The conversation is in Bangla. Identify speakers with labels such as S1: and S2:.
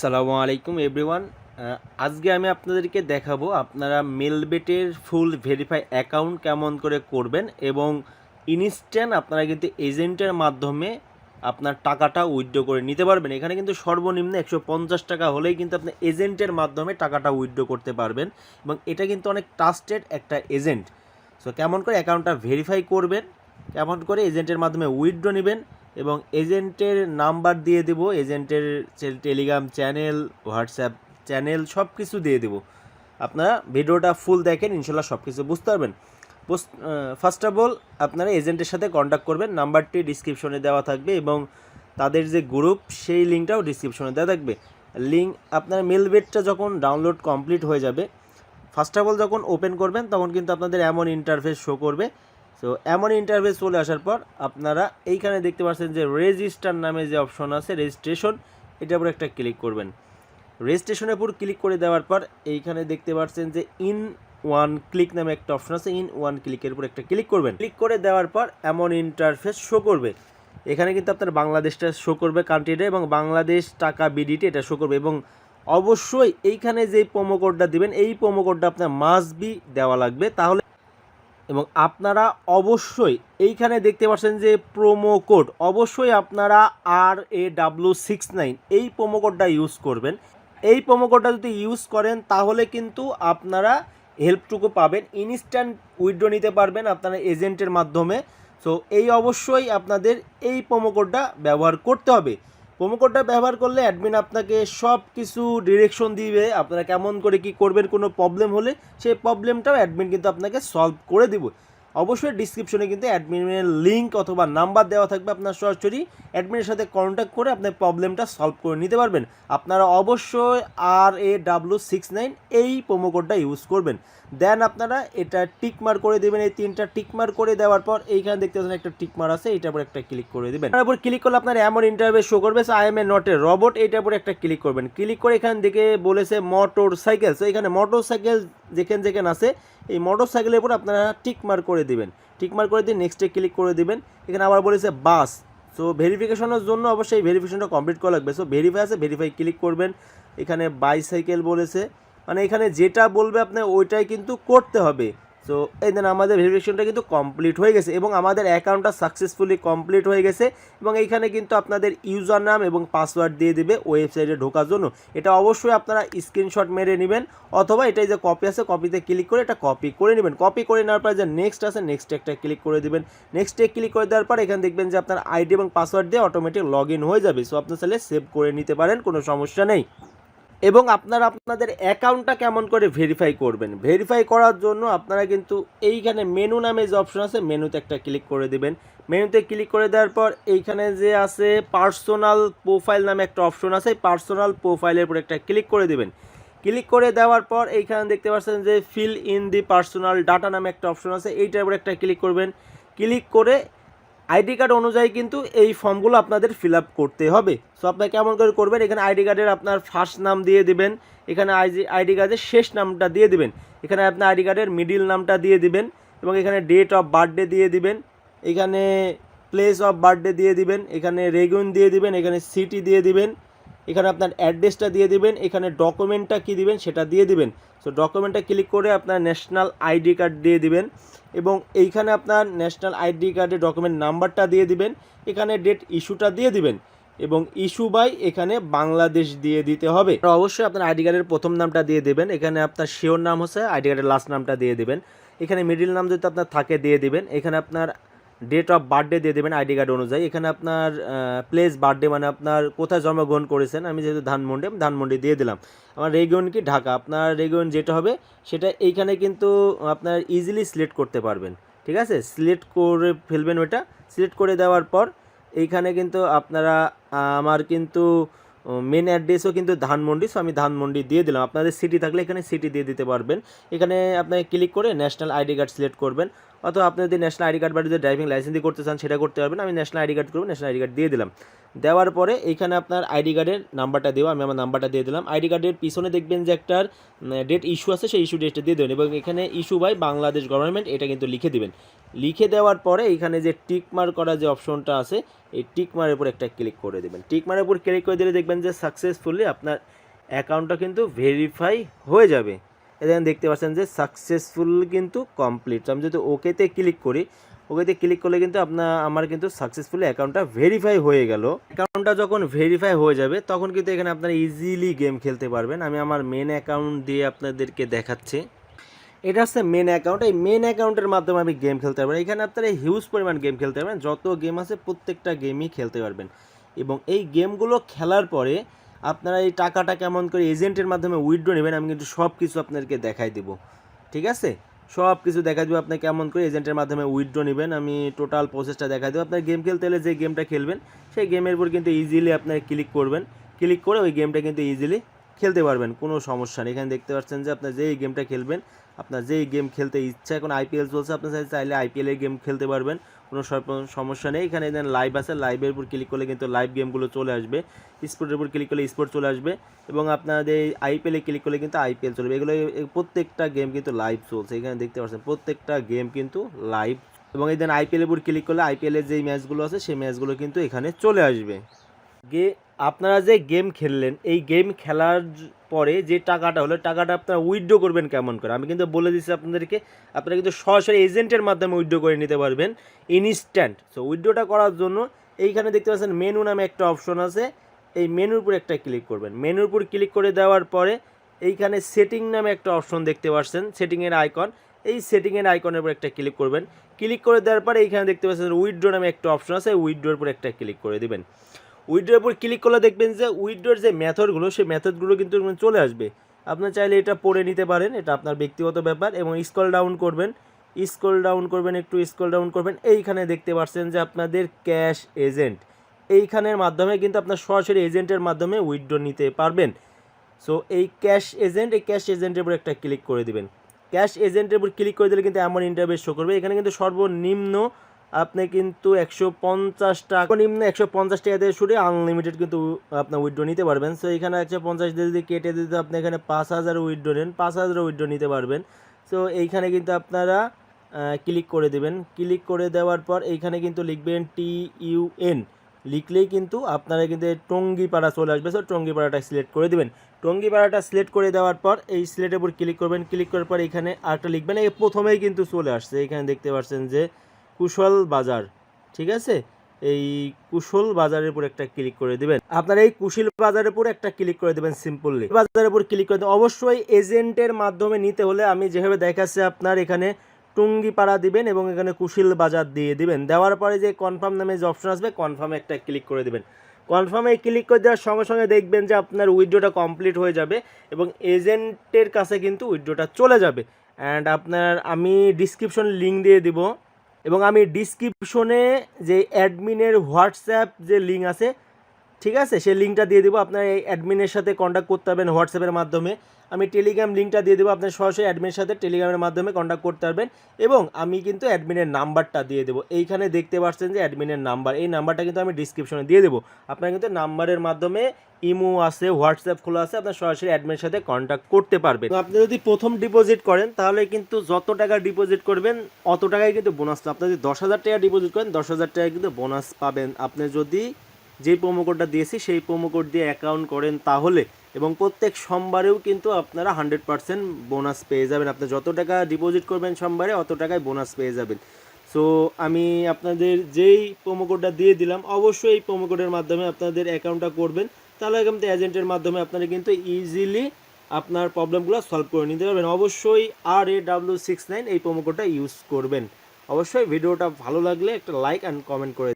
S1: সালামু আলাইকুম এভরিওয়ান আজকে আমি আপনাদেরকে দেখাবো আপনারা মেলবেটের ফুল ভেরিফাই অ্যাকাউন্ট কেমন করে করবেন এবং ইনস্ট্যান্ট আপনারা কিন্তু এজেন্টের মাধ্যমে আপনার টাকাটা উইথড্র করে নিতে পারবেন। এখানে কিন্তু সর্বনিম্ন একশো পঞ্চাশ টাকা হলেই কিন্তু আপনি এজেন্টের মাধ্যমে টাকাটা উইথড্র করতে পারবেন এবং এটা কিন্তু অনেক ট্রাস্টেড একটা এজেন্ট সো কেমন করে অ্যাকাউন্টটা ভেরিফাই করবেন, কেমন করে এজেন্টের মাধ্যমে উইথড্র নেবেন এবং এজেন্টের নাম্বার দিয়ে দেবো, এজেন্টের টেলিগ্রাম চ্যানেল, হোয়াটসঅ্যাপ চ্যানেল সব কিছু দিয়ে দেবো। আপনারা ভিডিওটা ফুল দেখেন, ইনশাল্লাহ সব কিছু বুঝতে পারবেন। ফার্স্ট অফ অল আপনারা এজেন্টের সাথে কন্ট্যাক্ট করবেন, নাম্বারটি ডিসক্রিপশনে দেওয়া থাকবে এবং তাদের যে গ্রুপ সেই লিঙ্কটাও ডিসক্রিপশনে দেওয়া থাকবে। লিঙ্ক আপনার মেলবেটটা যখন ডাউনলোড কমপ্লিট হয়ে যাবে ফার্স্ট অফ অল যখন ওপেন করবেন, তখন কিন্তু আপনাদের এমন ইন্টারফেস শো করবে তো এমন ইন্টারফেস চলে আসার পর আপনারা এইখানে দেখতে পাচ্ছেন যে রেজিস্টার নামে যে অপশন আছে রেজিস্ট্রেশন এটার উপর একটা ক্লিক করবেন। রেজিস্ট্রেশনের উপর ক্লিক করে দেওয়ার পর এইখানে দেখতে পাচ্ছেন যে ইন ওয়ান ক্লিক নামে একটা অপশন আছে ইন ওয়ান ক্লিকের উপর একটা ক্লিক করবেন। ক্লিক করে দেওয়ার পর এমন ইন্টারফেস শো করবে। এখানে কিন্তু আপনার বাংলাদেশটা শো করবে কান্ট্রিটা এবং বাংলাদেশ টাকা বিডিটি এটা শো করবে এবং অবশ্যই এইখানে যে প্রোমো কোডটা দিবেন, এই প্রোমো কোডটা আপনার মাস্ট বি দেওয়া লাগবে। তাহলে এবং আপনারা অবশ্যই এইখানে দেখতে পাচ্ছেন যে প্রোমো কোড অবশ্যই আপনারা R A W six nine এই প্রোমো কোডটা ইউজ করবেন। এই প্রোমো কোডটা যদি ইউজ করেন, তাহলে কিন্তু আপনারা হেল্পটুকু পাবেন ইনস্ট্যান্ট উইথড্র নিতে পারবেন আপনারা এজেন্টের মাধ্যমে। সো এই অবশ্যই আপনাদের এই প্রোমো কোডটা ব্যবহার করতে হবে। প্রোমো কোডটা ব্যবহার করলে অ্যাডমিন আপনাকে সব কিছু ডিরেকশন দিবে, আপনারা কেমন করে কি করবেন, কোনো প্রবলেম হলে সেই প্রবলেমটাও অ্যাডমিন কিন্তু আপনাকে সলভ করে দিব। অবশ্যই ডিসক্রিপশনে কিন্তু অ্যাডমিনের লিঙ্ক অথবা নাম্বার দেওয়া থাকবে আপনার সরাসরি। অ্যাডমিনের সাথে কন্ট্যাক্ট করে আপনার প্রবলেমটা সলভ করে নিতে পারবেন। আপনারা অবশ্যই R A W six nine এই প্রোমো কোডটা ইউজ করবেন। দেন আপনারা এটা টিকমার করে দেবেন। এই তিনটা টিকমার করে দেওয়ার পর এইখানে দেখতে পাচ্ছেন একটা টিকমার আছে এটার উপর একটা ক্লিক করে দেবেন। তারপর ক্লিক করলে আপনার এমন ইন্টারভিউ শো করবে I am a not a robot এইটার উপর একটা ক্লিক করবেন। ক্লিক করে এখান থেকে বলেছে মোটর সাইকেল তো এখানে মোটর সাইকেল যেখানে যেখানে আছে, এই মোটর সাইকেলের উপর আপনারা টিকমার করে দিবেন। টিকমার করে দিয়ে নেক্সটে ক্লিক করে দিবেন। এখানে আবার বলেছে বাস সো ভেরিফিকেশনের জন্য অবশ্যই ভেরিফিকেশনটা কমপ্লিট করা লাগবে। সো ভেরিফাই আছে ভেরিফাই ক্লিক করবেন। এখানে বাইসাইকেল বলেছে। মানে এখানে যেটা বলবে আপনার ওইটাই কিন্তু করতে হবে। সো এই দেন আমাদের ভেরিফিকেশনটা কিন্তু কমপ্লিট হয়ে গেছে এবং আমাদের অ্যাকাউন্টটা সাকসেসফুলি কমপ্লিট হয়ে গেছে এবং এইখানে কিন্তু আপনাদের ইউজার নাম এবং পাসওয়ার্ড দিয়ে দেবে ওয়েবসাইটে ঢোকার জন্য। এটা অবশ্যই আপনারা স্ক্রিনশট মেরে নেবেন অথবা এটাই যে কপি আছে কপিতে ক্লিক করে এটা কপি করে নেবেন। কপি করে নেওয়ার পর যে নেক্সট আছে নেক্সট একটা ক্লিক করে দেবেন। নেক্সটে ক্লিক করে দেওয়ার পর এখানে দেখবেন যে আপনার আইডি এবং পাসওয়ার্ড দিয়ে অটোমেটিক লগ হয়ে যাবে। সো আপনি চাইলে সেভ করে নিতে পারেন, কোনো সমস্যা নেই। এবং আপনারা আপনাদের অ্যাকাউন্টটা কেমন করে ভেরিফাই করবেন? ভেরিফাই করার জন্য আপনারা কিন্তু এইখানে মেনু নামে যে অপশন আছে মেনুতে একটা ক্লিক করে দেবেন। মেনুতে ক্লিক করে দেওয়ার পর এইখানে যে আছে পার্সোনাল প্রোফাইল নামে একটা অপশন আছে পার্সোনাল প্রোফাইলের উপর একটা ক্লিক করে দেবেন। ক্লিক করে দেওয়ার পর এইখানে দেখতে পাচ্ছেন যে fill in the personal data নামে একটা অপশন আছে, এইটার উপর একটা ক্লিক করবেন। ক্লিক করে আইডি কার্ড অনুযায়ী কিন্তু এই ফর্মগুলো আপনাদের ফিল আপ করতে হবে। সো আপনার কেমন করে করবেন? এখানে আইডি কার্ডের আপনার ফার্স্ট নাম দিয়ে দিবেন, এখানে আইডি কার্ডের শেষ নামটা দিয়ে দিবেন, এখানে আপনার আইডি কার্ডের মিডিল নামটা দিয়ে দিবেন, এবং এখানে ডেট অফ বার্থডে দিয়ে দিবেন, এখানে প্লেস অফ বার্থডে দিয়ে দিবেন, এখানে রেগুন দিয়ে দিবেন, এখানে সিটি দিয়ে দিবেন এখানে আপনার অ্যাড্রেসটা দিয়ে দিবেন, এখানে ডকুমেন্টটা কী দিবেন সেটা দিয়ে দিবেন। সো ডকুমেন্টটা ক্লিক করে আপনার ন্যাশনাল আইডি কার্ড দিয়ে দিবেন এবং এইখানে আপনার ন্যাশনাল আইডি কার্ডের ডকুমেন্ট নাম্বারটা দিয়ে দিবেন, এখানে ডেট ইস্যুটা দিয়ে দিবেন এবং ইস্যু বাই এখানে বাংলাদেশ দিয়ে দিতে হবে। অবশ্যই আপনার আইডি কার্ডের প্রথম নামটা দিয়ে দেবেন, এখানে আপনার শিওর নাম হচ্ছে, আইডি কার্ডের লাস্ট নামটা দিয়ে দেবেন। এখানে মিডিল নাম যদি আপনার থাকে, দিয়ে দিবেন। এখানে আপনার ডেট অফ বার্থডে দিয়ে দেবেন আইডি কার্ড অনুযায়ী। এখানে আপনার প্লেস বার্থডে মানে আপনার কোথায় জন্মগ্রহণ করেছেন। আমি যেহেতু ধানমন্ডি, আমি ধানমন্ডি দিয়ে দিলাম। আমার রেগিয়ন কি? ঢাকা। আপনার রেগিয়ন যেটা হবে, সেটা এইখানে কিন্তু আপনার ইজিলি সিলেক্ট করতে পারবেন। ঠিক আছে? সিলেক্ট করে ফেলবেন ওটা সিলেক্ট করে দেওয়ার পর এইখানে কিন্তু আপনারা, আমার কিন্তু মেন অ্যাড্রেসও কিন্তু ধানমন্ডি। সো আমি ধানমন্ডি দিয়ে দিলাম। আপনাদের সিটি থাকলে এখানে সিটি দিয়ে দিতে পারবেন। এখানে আপনাকে ক্লিক করে ন্যাশনাল আইডি কার্ড সিলেক্ট করবেন। অথবা আপনি যদি ন্যাশনাল আইডি কার্ড বা যদি ড্রাইভিং লাইসেন্স দিয়ে করতে চান, সেটা করতে পারবেন। আমি ন্যাশনাল আইডি কার্ড করব ন্যাশনাল আইডি কার্ড দিয়ে দিলাম। দেওয়ার পরে এইখানে আপনার আইডি কার্ডের নাম্বারটা দেবো আমি আমার নাম্বারটা দিয়ে দিলাম। আইডি কার্ডের পিছনে দেখবেন যে একটা ডেট ইস্যু আছে, সেই ইস্যু ডেটটা দিয়ে দেবেন এবং এখানে ইস্যু বাই বাংলাদেশ গভর্নমেন্ট এটা কিন্তু লিখে দিবেন। লিখে দেওয়ার পরে এখানে যে টিক করা যে অপশনটা আছে, এই টিক উপর একটা ক্লিক করে দেবেন। টিক মারের উপর ক্লিক করে দিলে দেখবেন যে সাকসেসফুলি আপনার অ্যাকাউন্টটা কিন্তু ভেরিফাই হয়ে যাবে। এখানে দেখতে পাচ্ছেন যে সাকসেসফুল কিন্তু কমপ্লিট আমি যদি ওকেতে ক্লিক করি, ওকেতে ক্লিক করলে কিন্তু আপনার আমার কিন্তু সাকসেসফুলি অ্যাকাউন্টটা ভেরিফাই হয়ে গেল। অ্যাকাউন্টটা যখন ভেরিফাই হয়ে যাবে, তখন কিন্তু এখানে আপনারা ইজিলি গেম খেলতে পারবেন। আমি আমার মেন অ্যাকাউন্ট দিয়ে আপনাদেরকে দেখাচ্ছি। এটা হচ্ছে মেন অ্যাকাউন্ট এই মেন অ্যাকাউন্টের মাধ্যমে আমি গেম খেলতে পারবেন এখানে আপনারা হিউজ পরিমাণ গেম খেলতে পারবেন। যত গেম আছে প্রত্যেকটা গেমই খেলতে পারবেন। এবং এই গেমগুলো খেলার পরে আপনারা এই টাকাটা কেমন করে এজেন্টের মাধ্যমে উইথড্র নেবেন, আমি কিন্তু সব কিছু আপনাদেরকে দেখাই দেব। ঠিক আছে? সব কিছু দেখা দেবো, আপনি কেমন করে এজেন্টের মাধ্যমে উইথড্র নেবেন, আমি টোটাল প্রসেসটা দেখা দেবো। আপনার গেম খেলতে হলে যে গেমটা খেলবেন, সেই গেমের উপর কিন্তু ইজিলি আপনারা ক্লিক করবেন। ক্লিক করে ওই গেমটা কিন্তু ইজিলি খেলতে পারবেন, কোনো সমস্যা নেই। এখানে দেখতে পাচ্ছেন যে আপনার যেই গেমটা খেলবেন আপনার যেই গেম খেলতে ইচ্ছা, এখন আইপিএল চলছে আপনার চাইলে- আইপিএলের গেম খেলতে পারবেন, কোনো সমস্যা নেই। এখানে দেন লাইভ আছে লাইভের উপর ক্লিক করলে কিন্তু লাইভ গেমগুলো চলে আসবে। স্পোর্টের উপর ক্লিক করলে স্পোর্ট চলে আসবে এবং আপনাদের আইপিএলে ক্লিক করলে কিন্তু আইপিএল চলবে। এগুলো প্রত্যেকটা গেম কিন্তু লাইভ চলছে। এখানে দেখতে পাচ্ছেন, প্রত্যেকটা গেম কিন্তু লাইভ এবং এই দেন আইপিএলের উপর ক্লিক করলে আইপিএলের যেই ম্যাচগুলো আছে, সেই ম্যাচগুলো কিন্তু এখানে চলে আসবে। গে আপনারা যে গেম খেললেন, এই গেম খেলার পরে যে টাকাটা হলো, টাকাটা আপনারা উইথড্র করবেন কেমন করে? আমি কিন্তু বলে দিচ্ছি আপনাদেরকে, আপনারা কিন্তু সরাসরি এজেন্টের মাধ্যমে উইথড্র করে নিতে পারবেন ইনস্ট্যান্ট সো উইথড্রটা করার জন্য এইখানে দেখতে পাচ্ছেন মেনু নামে একটা অপশন আছে। এই মেনুর উপর একটা ক্লিক করবেন। মেনুর উপর ক্লিক করে দেওয়ার পরে এইখানে সেটিং নামে একটা অপশন দেখতে পাচ্ছেন সেটিংয়ের আইকন এই সেটিংয়ের আইকনের উপর একটা ক্লিক করবেন। ক্লিক করে দেওয়ার পরে এইখানে দেখতে পাচ্ছেন উইথড্র নামে একটা অপশন আছে উইথড্রোর উপর একটা ক্লিক করে দিবেন। উইথড্রোর উপর ক্লিক করলে দেখবেন যে উইথড্রোর যে মেথডগুলো সেই মেথডগুলো কিন্তু চলে আসবে। আপনার চাইলে এটা পড়ে নিতে পারেন, এটা আপনার ব্যক্তিগত ব্যাপার এবং স্কল ডাউন করবেন। স্ক্রল ডাউন করবেন, একটু স্ক্রল ডাউন করবেন, এইখানে দেখতে পাচ্ছেন যে আপনাদের ক্যাশ এজেন্ট এইখানের মাধ্যমে কিন্তু আপনার সরাসরি এজেন্টের মাধ্যমে উইথড্র নিতে পারবেন। সো এই ক্যাশ এজেন্ট এই ক্যাশ এজেন্টের উপর একটা ক্লিক করে দিবেন। ক্যাশ এজেন্টের উপর ক্লিক করে দিলে কিন্তু এমন ইন্টারভেস শো করবে। এখানে কিন্তু সর্বনিম্ন আপনি কিন্তু একশো পঞ্চাশ টাকা নিম্ন একশো পঞ্চাশ টাকা দিয়ে শুরু আনলিমিটেড কিন্তু আপনার উইথড্র নিতে পারবেন। সো এখানে একশো পঞ্চাশ দিয়ে যদি কেটে দিতে আপনি এখানে পাঁচ হাজার উইথড্র নেন, পাঁচ হাজার উইড্রো নিতে পারবেন। সো এইখানে কিন্তু আপনারা ক্লিক করে দেবেন। ক্লিক করে দেওয়ার পর এইখানে কিন্তু লিখবেন টি ইউ এন লিখলেই কিন্তু আপনারা কিন্তু টঙ্গিপাড়া চলে আসবে। সো টঙ্গিপাড়াটা সিলেক্ট করে দেবেন। টঙ্গিপাড়াটা সিলেক্ট করে দেওয়ার পর এই সিলেটের উপর ক্লিক করবেন। ক্লিক করার পর এখানে আরেকটা লিখবেন। এই প্রথমেই কিন্তু চলে আসছে। এখানে দেখতে পাচ্ছেন যে কুশল বাজার, ঠিক আছে? এই কুশল বাজারের উপর একটা ক্লিক করে দিবেন। আপনার এই কুশল বাজারের উপর একটা ক্লিক করে দেবেন সিম্পলি বাজারের উপর ক্লিক করে দেবেন। অবশ্যই এজেন্টের মাধ্যমে নিতে হলে আমি যেভাবে দেখাচ্ছি, আপনার এখানে টুঙ্গিপাড়া দিবেন এবং এখানে কুশিল বাজার দিয়ে দিবেন। দেওয়ার পরে যে কনফার্ম নামে যে অপশন আসবে কনফার্মে একটা ক্লিক করে দিবেন। কনফার্মে ক্লিক করে দেওয়ার সঙ্গে সঙ্গে দেখবেন যে আপনার উইড্রোটা কমপ্লিট হয়ে যাবে এবং এজেন্টের কাছে কিন্তু উইড্রোটা চলে যাবে। অ্যান্ড আপনার আমি ডিসক্রিপশন লিঙ্ক দিয়ে দিব। এবং আমি ডিসক্রিপশনে যে অ্যাডমিনের হোয়াটসঅ্যাপ যে লিঙ্ক আছে ঠিক আছে? সেই লিঙ্কটা দিয়ে দেবো। আপনার এই অ্যাডমিনের সাথে কন্ট্যাক্ট করতে পারবেন হোয়াটসঅ্যাপের মাধ্যমে। আমি টেলিগ্রাম লিঙ্কটা দিয়ে দেবো। আপনার সরাসরি অ্যাডমিনের সাথে টেলিগ্রামের মাধ্যমে কন্ট্যাক্ট করতে পারবেন। এবং আমি কিন্তু অ্যাডমিনের নাম্বারটা দিয়ে দেবো। এইখানে দেখতে পাচ্ছেন যে অ্যাডমিনের নাম্বার। এই নাম্বারটা কিন্তু আমি ডিসক্রিপশনে দিয়ে দেবো। আপনারা কিন্তু নাম্বারের মাধ্যমে ইমো আছে হোয়াটসঅ্যাপ খোলা আছে। আপনার সরাসরি অ্যাডমিনের সাথে কন্ট্যাক্ট করতে পারবেন। আপনি যদি প্রথম ডিপোজিট করেন, তাহলে কিন্তু যত টাকা ডিপোজিট করবেন, অত টাকায় কিন্তু বোনাস আপনি যদি দশ হাজার টাকা ডিপোজিট করেন, দশ হাজার টাকা কিন্তু বোনাস পাবেন। আপনি যদি যে প্রোমো কোডটা দিয়েছি, সেই প্রোমো কোড দিয়ে অ্যাকাউন্ট করেন তাহলে এবং প্রত্যেক সোমবারেও কিন্তু আপনারা হান্ড্রেড পার্সেন্ট বোনাস পেয়ে যাবেন। আপনি যত টাকা ডিপোজিট করবেন সোমবারে, অত টাকায় বোনাস পেয়ে যাবেন। সো আমি আপনাদের যেই প্রোমো কোডটা দিয়ে দিলাম, অবশ্যই এই প্রোমো কোডের মাধ্যমে আপনাদের অ্যাকাউন্টটা করবেন। তাহলে কিন্তু এজেন্টের মাধ্যমে আপনারা কিন্তু ইজিলি আপনার প্রবলেমগুলো সলভ করে নিতে পারবেন। অবশ্যই R A W six nine এই প্রোমো কোডটা ইউজ করবেন। অবশ্যই ভিডিওটা ভালো লাগলে একটা লাইক অ্যান্ড কমেন্ট করে